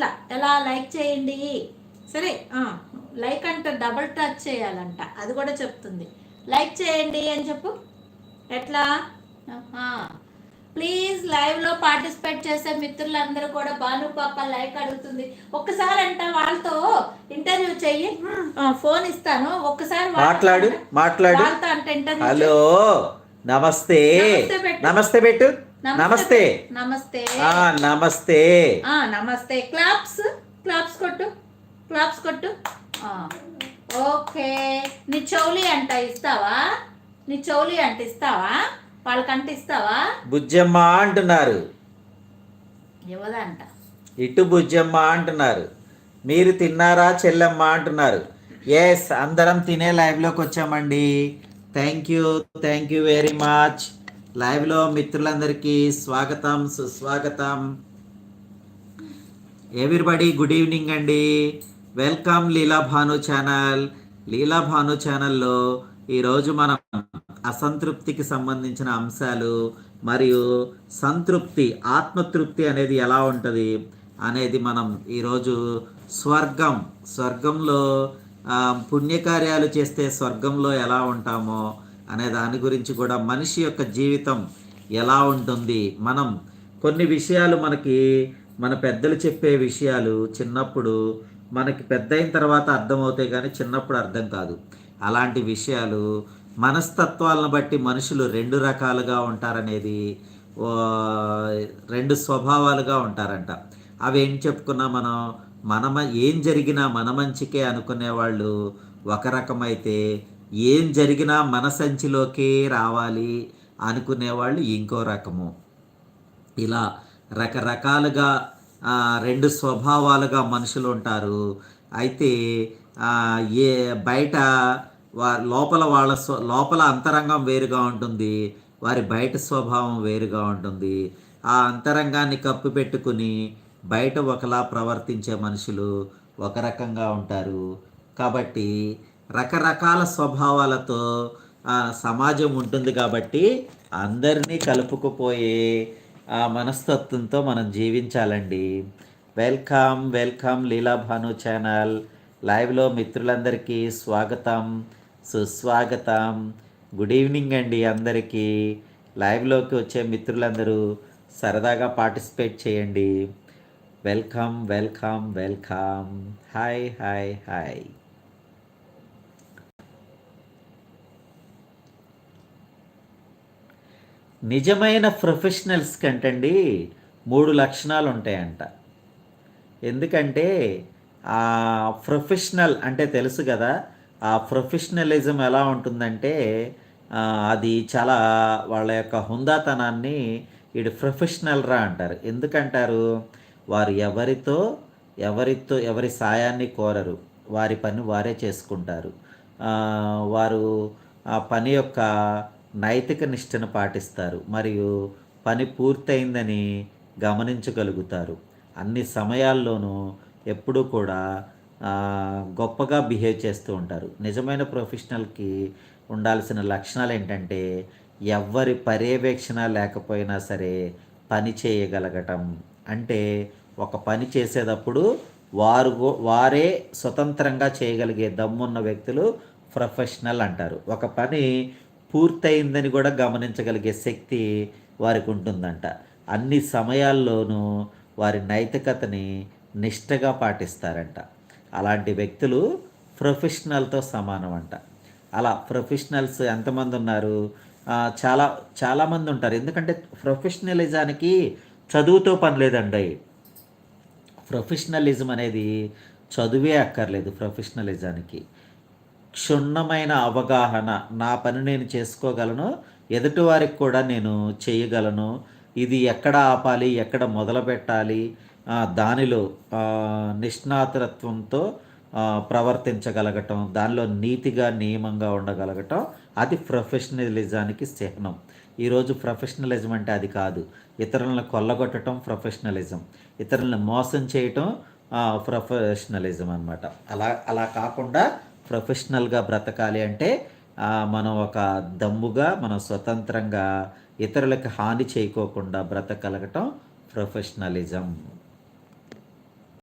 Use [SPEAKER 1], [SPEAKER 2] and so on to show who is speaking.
[SPEAKER 1] ఇట్లా ఎలా లైక్ చేయండి? సరే లైక్ అంటే డబుల్ టచ్ చేయాలంట అది కూడా చెప్తుంది. లైక్ చేయండి అని చెప్పు. ఎట్లా. ప్లీజ్ లైవ్లో పార్టిసిపేట్ చేసే మిత్రులందరూ కూడా భాను పాప లైక్ అడుగుతుంది. ఒక్కసారి అంట వాళ్ళతో ఇంటర్వ్యూ చెయ్యి. ఫోన్ ఇస్తాను. ఒక్కసారి
[SPEAKER 2] మాట్లాడు మాట్లాడు.
[SPEAKER 1] వాళ్ళతో అంటే ఇంటర్వ్యూ
[SPEAKER 2] హలో నమస్తే.
[SPEAKER 1] నమస్తే పెట్టు.
[SPEAKER 2] నమస్తే. నమస్తే.
[SPEAKER 1] నమస్తే.
[SPEAKER 2] నమస్తే.
[SPEAKER 1] క్లాప్స్ క్లాప్స్ కొట్టు క్లాప్స్ కొట్టు. ఓకే. నీ చౌలి అంట ఇస్తావా? నీ చౌలి అంట ఇస్తావా? వాళ్ళకంట ఇస్తావా?
[SPEAKER 2] బుజ్జమ్మ అంటున్నారు.
[SPEAKER 1] ఇవ్వదంట
[SPEAKER 2] ఇటు బుజ్జమ్మ అంటున్నారు. మీరు తిన్నారా చెల్లెమ్మ అంటున్నారు. ఎస్ అందరం తినే లైవ్లోకి వచ్చామండి. Thank you thank you very much లైవ్లో మిత్రులందరికీ స్వాగతం సుస్వాగతం. ఎవ్రీబడి గుడ్ ఈవినింగ్ అండి. వెల్కమ్ లీలా భాను ఛానల్ లీలా భాను ఛానల్లో ఈరోజు మనం అసంతృప్తికి సంబంధించిన అంశాలు మరియు సంతృప్తి ఆత్మతృప్తి అనేది ఎలా ఉంటుంది అనేది మనం ఈరోజు స్వర్గం స్వర్గంలో పుణ్యకార్యాలు చేస్తే స్వర్గంలో ఎలా ఉంటామో అనే దాని గురించి కూడా మనిషి యొక్క జీవితం ఎలా ఉంటుంది? మనం కొన్ని విషయాలు మనకి మన పెద్దలు చెప్పే విషయాలు చిన్నప్పుడు మనకి పెద్ద అయిన తర్వాత అర్థమవుతాయి కానీ చిన్నప్పుడు అర్థం కాదు. అలాంటి విషయాలు మనస్తత్వాలను బట్టి మనుషులు రెండు రకాలుగా ఉంటారనేది ఓ, రెండు స్వభావాలుగా ఉంటారంట. అవి ఏం చెప్పుకున్నా మనం మనమ ఏం జరిగినా మన మంచికే అనుకునే వాళ్ళు ఒక రకమైతే ఏం జరిగినా మన సంచిలోకే రావాలి అనుకునే వాళ్ళు ఇంకో రకము. ఇలా రకరకాలుగా రెండు స్వభావాలుగా మనుషులు ఉంటారు. అయితే ఏ బయట వా లోపల వాళ్ళ స్వ లోపల అంతరంగం వేరుగా ఉంటుంది. వారి బయట స్వభావం వేరుగా ఉంటుంది. ఆ అంతరంగాన్ని కప్పు పెట్టుకుని బయట ఒకలా ప్రవర్తించే మనుషులు ఒక రకంగా ఉంటారు. కాబట్టి రకరకాల స్వభావాలతో సమాజం ఉంటుంది కాబట్టి అందరినీ కలుపుకుపోయే ఆ మనస్తత్వంతో మనం జీవించాలండి. Welcome welcome Leela Bhanu channel. లైవ్లో మిత్రులందరికీ స్వాగతం సుస్వాగతం. గుడ్ ఈవినింగ్ అండి అందరికీ. లైవ్లోకి వచ్చే మిత్రులందరూ సరదాగా పార్టిసిపేట్ చేయండి. Welcome welcome welcome. Hi hi hi. నిజమైన ప్రొఫెషనల్స్ కంటండి మూడు లక్షణాలు ఉంటాయంట ఎందుకంటే ఆ ప్రొఫెషనల్ అంటే తెలుసు కదా ఆ ప్రొఫెషనలిజం ఎలా ఉంటుందంటే అది చాలా వాళ్ళ యొక్క హుందాతనాన్ని ఇటు ప్రొఫెషనల్ రా అంటారు. ఎందుకంటారు? వారు ఎవరితో ఎవరితో ఎవరి సాయాన్ని కోరరు. వారి పని వారే చేసుకుంటారు. వారు ఆ పని యొక్క నైతిక నిష్టను పాటిస్తారు మరియు పని పూర్తయిందని గమనించగలుగుతారు. అన్ని సమయాల్లోనూ ఎప్పుడూ కూడా గొప్పగా బిహేవ్ చేస్తూ ఉంటారు. నిజమైన ప్రొఫెషనల్కి ఉండాల్సిన లక్షణాలు ఏంటంటే ఎవ్వరి పర్యవేక్షణ లేకపోయినా సరే పని చేయగలగటం. అంటే ఒక పని చేసేటప్పుడు వారు వారే స్వతంత్రంగా చేయగలిగే దమ్మున్న వ్యక్తులు ప్రొఫెషనల్ అంటారు. ఒక పని పూర్తయిందని కూడా గమనించగలిగే శక్తి వారికి ఉంటుందంట. అన్ని సమయాల్లోనూ వారి నైతికతని నిష్టగా పాటిస్తారంట. అలాంటి వ్యక్తులు ప్రొఫెషనల్తో సమానం అంట అలా ప్రొఫెషనల్స్ ఎంతమంది ఉన్నారు? చాలా చాలామంది ఉంటారు. ఎందుకంటే ప్రొఫెషనలిజానికి చదువుతో పని లేదండి. ప్రొఫెషనలిజం అనేది చదువే అక్కర్లేదు ప్రొఫెషనలిజానికి. క్షుణ్ణమైన అవగాహన నా పని నేను చేసుకోగలను ఎదుటివారికి కూడా నేను చేయగలను. ఇది ఎక్కడ ఆపాలి ఎక్కడ మొదలు పెట్టాలి దానిలో నిష్ణాతత్వంతో ప్రవర్తించగలగటం దానిలో నీతిగా నియమంగా ఉండగలగటం అది ప్రొఫెషనలిజానికి చిహ్నం. ఈరోజు ప్రొఫెషనలిజం అంటే అది కాదు. ఇతరులను కొల్లగొట్టడం ప్రొఫెషనలిజం. ఇతరులను మోసం చేయటం ప్రొఫెషనలిజం అన్నమాట. అలా అలా కాకుండా ప్రొఫెషనల్గా బ్రతకాలి అంటే మనం ఒక దమ్ముగా మనం స్వతంత్రంగా ఇతరులకు హాని చేయకోకుండా బ్రతకలగటం ప్రొఫెషనలిజం.